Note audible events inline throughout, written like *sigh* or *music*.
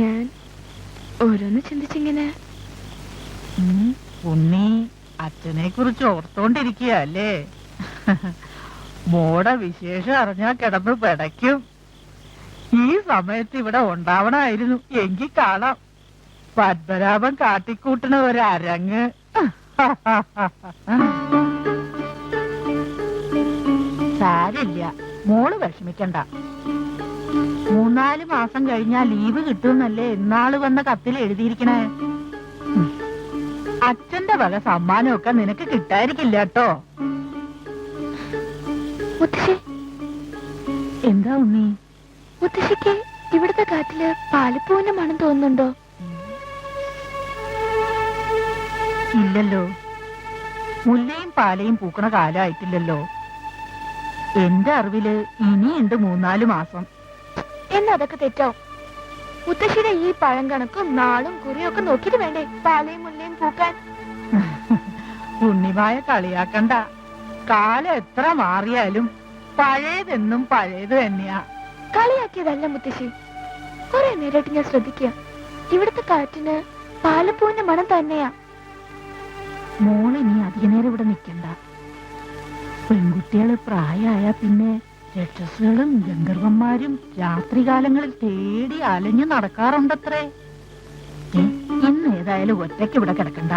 ഞാൻ ഓരോന്ന് ചിന്തിച്ചിങ്ങനെ. ഉണ്ണി അച്ഛനെ കുറിച്ച് ഓർത്തോണ്ടിരിക്കുക അല്ലേ? മോടെ വിശേഷം അറിഞ്ഞാ കിടന്ന് പെടയ്ക്കും. ഈ സമയത്ത് ഇവിടെ ഉണ്ടാവണായിരുന്നു. എങ്കിൽ കാണാം. പത്മനാഭൻ കാട്ടിക്കൂട്ടണ ഒരു അരങ്ങ്. സാരില്ല മോൾ വിഷമിക്കണ്ട. മൂന്നാൽ മാസം കഴിഞ്ഞാ ലീവ് കിട്ടുന്നല്ലേ ഇന്നാൾ വന്ന കത്തിൽ എഴുതിയിരിക്കണേ. അച്ഛന്റെ വക സമ്മാനമൊക്കെ നിനക്ക് കിട്ടായിരിക്കില്ല കേട്ടോ. മുത്തശ്ശി. എന്താ ഉണ്ണി? മുത്തശ്ശിക്ക് ഇവിടുത്തെ കാറ്റിൽ പാലപ്പൂവിന്റെ മണം തോന്നുന്നുണ്ടോ? ഇല്ലല്ലോ. മുല്ലയും പാലയും പൂക്കണ കാലമായിട്ടില്ലല്ലോ എന്റെ അറിവിൽ ഇനിയുണ്ട് മൂന്നാൽ മാസം. എന്നാ അതൊക്കെ തെറ്റാവും മുത്തശ്ശിയുടെ ഈ പഴം കണക്കും നാളും കുറിയും ഒക്കെ നോക്കിയിട്ട് വേണ്ടേ? പാലയും മുല്ലയും പൂക്കാൻ. *laughs* ഉണ്ണിമായ കളിയാക്കണ്ട. കാലം എത്ര മാറിയാലും പഴയതെന്നും പഴയത് തന്നെയാ. കളിയാക്കിയതല്ല മുത്തശ്ശി. കുറെ നേരമായിട്ട് ഞാൻ ശ്രദ്ധിക്കുക ഇവിടുത്തെ കാറ്റിന് പാലപ്പൂവിന്റെ മണം തന്നെയാ. മോളിനി അധികനേരം അധിക നേരം ഇവിടെ നിൽക്കണ്ട പെൺകുട്ടികൾ പ്രായമായ പിന്നെ രക്ഷസുകളും ഗന്ധർവന്മാരും രാത്രികാലങ്ങളിൽ തേടി അലഞ്ഞു നടക്കാറുണ്ടത്രേ. ഇന്ന് ഏതായാലും ഒറ്റയ്ക്ക് ഇവിടെ കിടക്കണ്ട.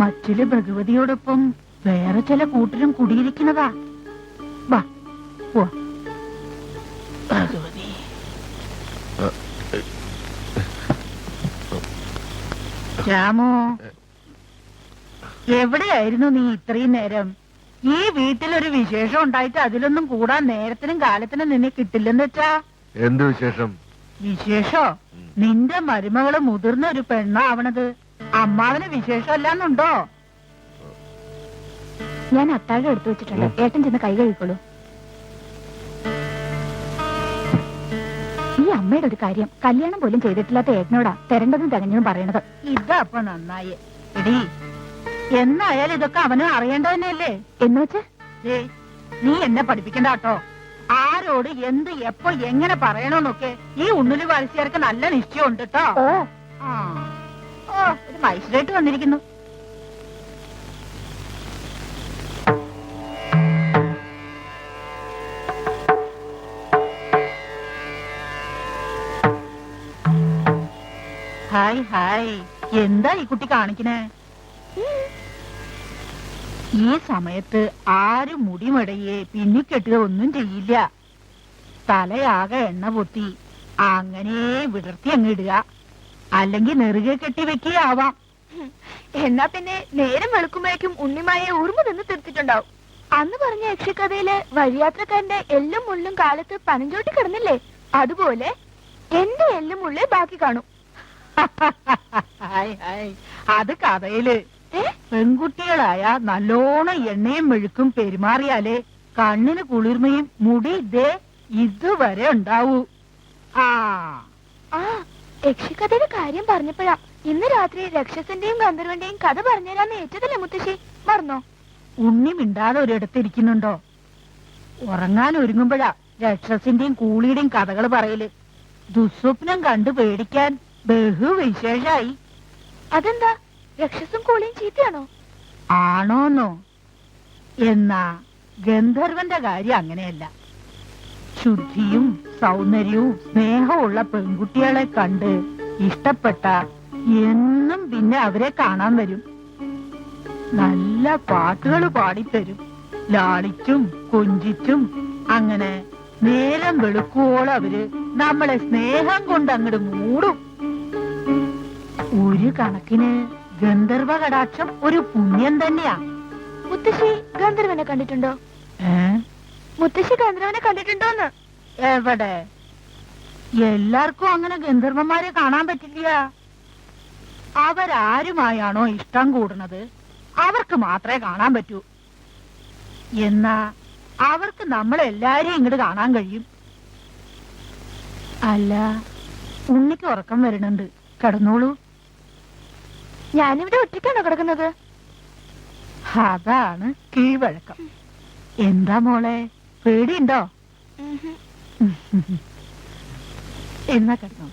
മറ്റിൽ ഭഗവതിയോടൊപ്പം വേറെ ചില കൂട്ടരും കുടിയിരിക്കുന്നതാ. വാ ഭഗവതി. രാമോ എവിടെയായിരുന്നു നീ ഇത്രയും നേരം? ഈ വീട്ടിലൊരു വിശേഷം ഉണ്ടായിട്ട് അതിലൊന്നും കൂടാൻ നേരത്തിനും കാലത്തിനും നിന്നെ കിട്ടില്ലെന്ന് വെച്ചാ? എന്ത് വിശേഷം? വിശേഷോ? നിന്റെ മരുമകൾ മുതിർന്ന ഒരു പെണ്ണാവണത് അമ്മാവന് വിശേഷമല്ലാന്നുണ്ടോ? ഞാൻ അത്താഴം എടുത്തു വെച്ചിട്ടുണ്ട്. ഏട്ടൻ ചെന്ന് കൈ കഴിക്കോളൂ ഈ അമ്മയുടെ ഒരു കാര്യം കല്യാണം പോലും ചെയ്തിട്ടില്ലാത്ത ഏട്ടനോടാ തെരണ്ടതും തികഞ്ഞതും പറയണത്. ഇതാ അപ്പൊ നന്നായി. എടി എന്നായാലും ഇതൊക്കെ അവന് അറിയേണ്ടത് തന്നെയല്ലേ? എന്ന് വെച്ച്? ദേ, നീ എന്നെ പഠിപ്പിക്കണ്ട കേട്ടോ. ആരോട് എന്ത് എപ്പോ എങ്ങനെ പറയണോന്നൊക്കെ ഈ ഉണ്ണിൽ വലിച്ചേർക്ക് നല്ല നിശ്ചയമുണ്ട് കേട്ടോ. ഓ. ആ. ഓ ഒരു മൈസൂരായിട്ട് വന്നിരിക്കുന്നു. Hi hi. എന്താ ഈ കുട്ടി കാണിക്കണേ? ഈ സമയത്ത് ആരും മുടിമടയെ പിന്നിക്കെട്ടുക ഒന്നും ചെയ്യില്ല. തലയാകെ എണ്ണ പൊത്തി അങ്ങനെ വിടർത്തി അങ്ങ് ഇടുക. അല്ലെങ്കിൽ നെറുകെ കെട്ടി വെക്കുകയാവാം എന്നാ പിന്നെ നേരം വെളുക്കുമ്പോഴേക്കും ഉണ്ണിമായെ ഉറുമ്പ് നിന്ന് തീർത്തിട്ടുണ്ടാവും അന്ന് പറഞ്ഞ യക്ഷിക്കഥയിൽ വഴിയാത്രക്കാരന്റെ എല്ലും മുള്ളും കാലത്ത് പനഞ്ചോട്ടി കിടന്നില്ലേ? അതുപോലെ എന്റെ എല്ലും മുള്ളേ ബാക്കി കാണും. *laughs* അത് കഥയിൽ? പെൺകുട്ടികളായ നല്ലോണം എണ്ണയും മെഴുക്കും പെരുമാറിയാലേ കണ്ണിന് കുളിർമയും മുടി ഇതേ ഇതുവരെ ഉണ്ടാവൂ. ആ. ആ യക്ഷിക്കഥയുടെ കാര്യം പറഞ്ഞപ്പോഴാ ഇന്ന് രാത്രി രക്ഷസന്റെയും ഗന്ധർവന്റെയും കഥ പറഞ്ഞുതരാന്ന് ഏറ്റതല്ലേ മുത്തശ്ശി? മറന്നോ? ഉണ്ണി മിണ്ടാതെ ഒരിടത്ത് ഇരിക്കുന്നുണ്ടോ ഉറങ്ങാൻ ഒരുങ്ങുമ്പോഴാ രക്ഷസിന്റെയും കൂളിയുടെയും കഥകൾ പറയൽ. ദുസ്വപ്നം കണ്ടു പേടിക്കാൻ ബഹു വിശേഷായി അതെന്താ? രക്ഷസും കോളിയും ചീത്തയാണോ? ആണോന്നോ? എന്നാ ഗന്ധർവന്റെ കാര്യം അങ്ങനെയല്ല. ശുദ്ധിയും സൗന്ദര്യവും സ്നേഹമുള്ള പെൺകുട്ടികളെ കണ്ട് ഇഷ്ടപ്പെട്ട എന്നും പിന്നെ അവരെ കാണാൻ വരും. നല്ല പാട്ടുകൾ പാടിത്തരും. ലാളിച്ചും കൊഞ്ചിച്ചും അങ്ങനെ നേരം വെളുക്കുവോളം അവർ നമ്മളെ സ്നേഹം കൊണ്ട് അങ്ങോട്ട് മൂടും. ഒരു കണക്കിന് ഗന്ധർവ കടാക്ഷം ഒരു പുണ്യം തന്നെയാ. മുത്തശ്ശി ഗന്ധർവനെ കണ്ടിട്ടുണ്ടോ? മുത്തശ്ശി ഗന്ധർവനെ കണ്ടിട്ടുണ്ടോന്ന്? എവിടെ? എല്ലാവർക്കും അങ്ങനെ ഗന്ധർവന്മാരെ കാണാൻ പറ്റില്ല. അവരാരുമായാണോ ഇഷ്ടം കൂടുന്നത്? അവർക്ക് മാത്രമേ കാണാൻ പറ്റൂ. എന്നാ അവർക്ക് നമ്മളെല്ലാരെയും ഇങ്ങോട്ട് കാണാൻ കഴിയും. അല്ല ഉണ്ണിക്ക് ഉറക്കം വരുന്നുണ്ട് കിടന്നോളൂ. ഞാനിവിടെ ഒറ്റയ്ക്കാണോ കിടക്കുന്നത്? അതാണ് കീഴ്വഴക്കം എന്താ മോളെ? പേടിയുണ്ടോ? എന്നാ കിടന്നോ.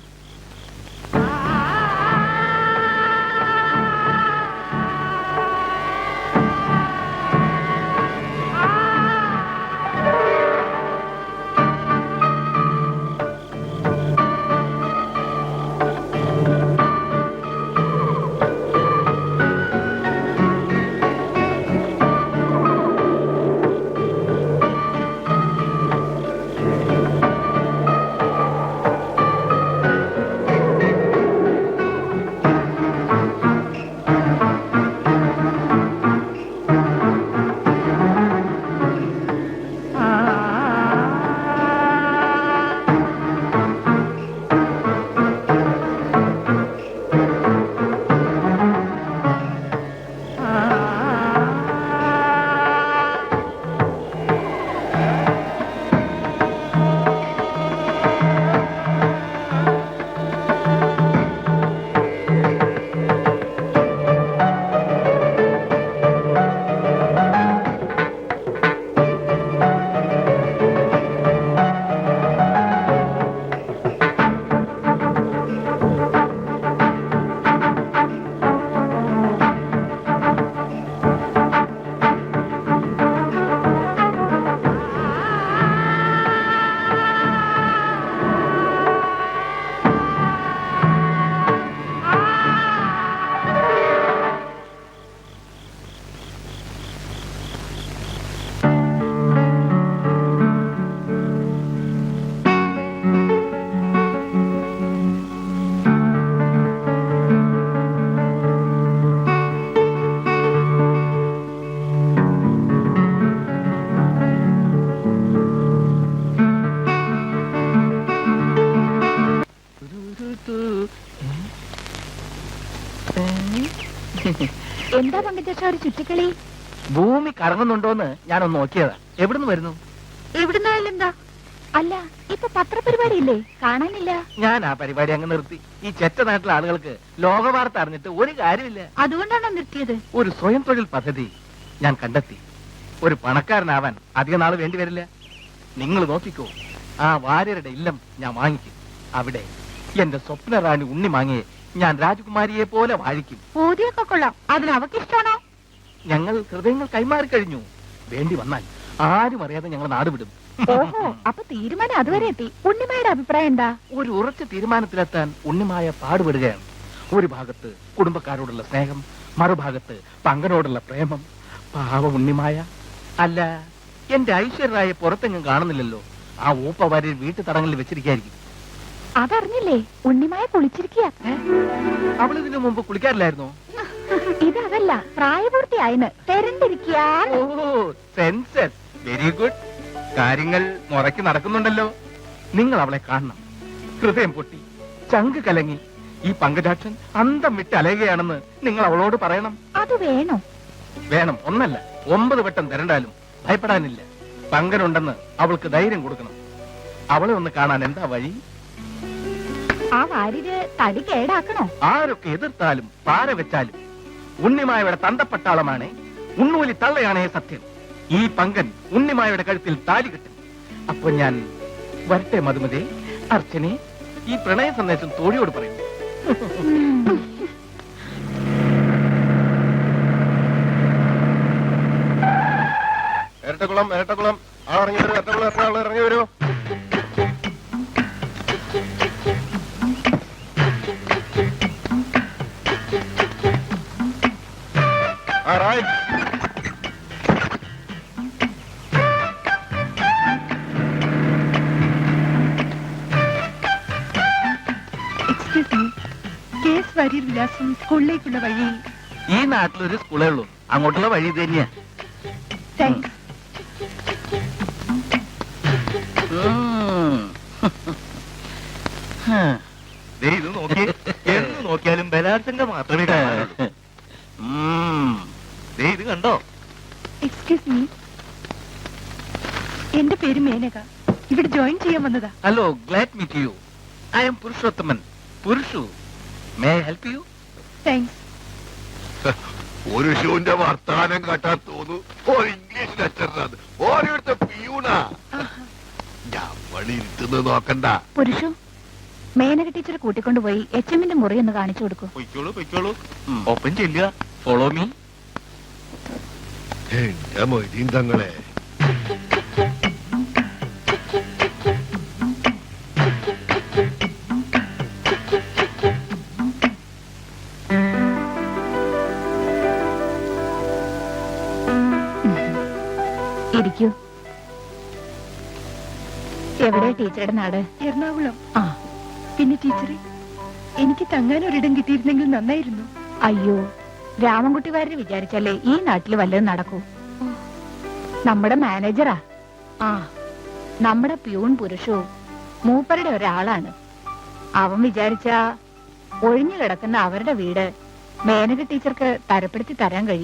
എന്താ ഒരു ചുറ്റിക്കളി? ഭൂമി കറങ്ങുന്നുണ്ടോന്ന് ഞാനൊന്ന് നോക്കിയതാ. എവിടുന്ന് വരുന്നു? എവിടുന്നായാലും എന്താ അല്ല ഇപ്പൊ പത്രപരിപാടി ഇല്ലേ കാണാനില്ല. ഞാൻ ആ പരിപാടി അങ്ങ് നിർത്തി. ഈ ചെറ്റ നാട്ടിലെ ആളുകൾക്ക് ലോകവാർത്ത അറിഞ്ഞിട്ട് ഒരു കാര്യമില്ല. അതുകൊണ്ടാണോ നിർത്തിയത്? ഒരു സ്വയം തൊഴിൽ പദ്ധതി ഞാൻ കണ്ടെത്തി. ഒരു പണക്കാരനാവാൻ അധിക നാൾ വേണ്ടി വരില്ല. നിങ്ങൾ നോക്കിക്കോ ആ വാര്യരുടെ ഇല്ലം ഞാൻ വാങ്ങിക്കും. അവിടെ എന്റെ സ്വപ്ന റാണി ഉണ്ണി മാങ്ങിയെ ഞാൻ രാജകുമാരിയെ പോലെ വാഴിക്കും. പൂതിയൊക്കെ കൊള്ളാം. അതിന് അവക്കിഷ്ടാണോ ഞങ്ങൾ ഹൃദയങ്ങൾ കൈമാറി കഴിഞ്ഞു. വേണ്ടി വന്നാൽ ആരും അറിയാതെ ഞങ്ങൾ നാട് വിടും. ഓഹോ അപ്പൊ തീരുമാനം അതുവരെ എത്തി. ഉണ്ണിമായുടെ അഭിപ്രായം എന്താ? ഒരു ഉറച്ച തീരുമാനത്തിലെത്താൻ ഉണ്ണിമായ പാടുപെടുകയാണ്. ഒരു ഭാഗത്ത് കുടുംബക്കാരോടുള്ള സ്നേഹം മറുഭാഗത്ത് പങ്കനോടുള്ള പ്രേമം. പാവ ഉണ്ണിമായ. അല്ല എന്റെ ഐശ്വര്യരായ പുറത്തെങ്ങും കാണുന്നില്ലല്ലോ. ആ ഊപ്പ വരെ വീട്ടു തടങ്ങളിൽ വെച്ചിരിക്കായിരിക്കും. അതറിഞ്ഞില്ലേ? ഉണ്ണിമായ കുളിച്ചിരിക്കുക അവൾ ഇതിനു മുമ്പ് കുളിക്കാറില്ലായിരുന്നോ? തെരണ്ടിരിക്കുക ഓ സെൻസസ് വെരി ഗുഡ് കാര്യങ്ങൾ മുറയ്ക്ക് നടക്കുന്നുണ്ടല്ലോ. നിങ്ങൾ അവളെ കാണണം. ഹൃദയം പൊട്ടി ചങ്ക് കലങ്ങി. ഈ പങ്കജാക്ഷൻ അന്തം വിട്ട് അലയുകയാണെന്ന് നിങ്ങൾ അവളോട് പറയണം. അത് വേണോ? വേണം ഒന്നല്ല. ഒമ്പത് വട്ടം തരണ്ടാലും ഭയപ്പെടാനില്ല. പങ്കനുണ്ടെന്ന് അവൾക്ക് ധൈര്യം കൊടുക്കണം. അവളെ ഒന്ന് കാണാൻ എന്താ വഴി? ആ വാര്യര് തടി കേടാക്കണോ? ആരൊക്കെ എതിർത്താലും പാര വെച്ചാലും. ഉണ്ണിമായയുടെ തന്തപ്പട്ടാളമാണ് ഉണ്ണൂലി തള്ളയാണേ സത്യം. ഈ പങ്കൻ ഉണ്ണിമായയുടെ കഴുത്തിൽ താലി കിട്ടും. അപ്പൊ ഞാൻ വരട്ടെ മധുമതി അർച്ചനെ ഈ പ്രണയ സന്ദേശം തോഴിയോട് പറയും. ഇരട്ടക്കുളം ഇരട്ടക്കുളം ആ ഇറങ്ങി വരൂ ഇരട്ടക്കുളം എത്ര ആ റായ് എക്സ്ക്യൂസ് മീ കേസ് വരിയിൽ വിലാസം സ്കൂളിലേക്കുള്ള വഴി ഈ നാട്ടിലൊരു സ്കൂളേ ഉള്ളൂ അങ്ങോട്ടുള്ള വഴി ഇത് തന്നെയാ താങ്ക്സ് ഉം. ദേ ഇത് നോക്കി എന്ന് നോക്കിയാലും ബലാത്സംഗം മാത്രമേ കാണാനുള്ളൂ. ഉം. ദേ ഇത് കണ്ടോ എക്സ്ക്യൂസ് മീ എന്റെ പേര് മേനക ഇവിടെ ജോയിൻ ചെയ്യാൻ വന്നതാ hello glad meet you I'm Purushothaman Purushu may help you thanks ഒരു ഷൂന്റെ വർത്താനം കേട്ടാ തോന്നു. ഒരു ഇംഗ്ലീഷ് ലെക്ചറിനാണ് ഓരോരുത്ത പിയൂണാ. ഞമ്മളിരുത്തുന്നത് നോക്കണ്ട. പുരുഷു മേനക ടീച്ചർ കൂട്ടിക്കൊണ്ടുപോയി എച്ച് എമ്മിന്റെ മുറി ഒന്ന് കാണിച്ചു കൊടുക്കൂ. പൊയ്ക്കോളൂ പൊയ്ക്കോളൂ. ഒപ്പം ചെല്ലുക ഫോളോ മീ എന്റെ മൊയ്തീൻ തങ്ങളെ ടീച്ചറുടെ നാട്. എറണാകുളം. ആ. പിന്നെ ടീച്ചറെ എനിക്ക് തങ്ങാൻ ഒരിടം കിട്ടിയിരുന്നെങ്കിൽ നന്നായിരുന്നു. അയ്യോ രാമൻകുട്ടി വാര്യർ വിചാരിച്ചല്ലേ ഈ നാട്ടിൽ വല്ലതും നടക്കൂ? നമ്മുടെ മാനേജറാ. ആ നമ്മുടെ പ്യൂൺ പുരുഷവും മൂപ്പരുടെ ഒരാളാണ്. അവൻ വിചാരിച്ച ഒഴിഞ്ഞു കിടക്കുന്ന അവരുടെ വീട് മേനക ടീച്ചർക്ക് തരപ്പെടുത്തി തരാൻ കഴിയും.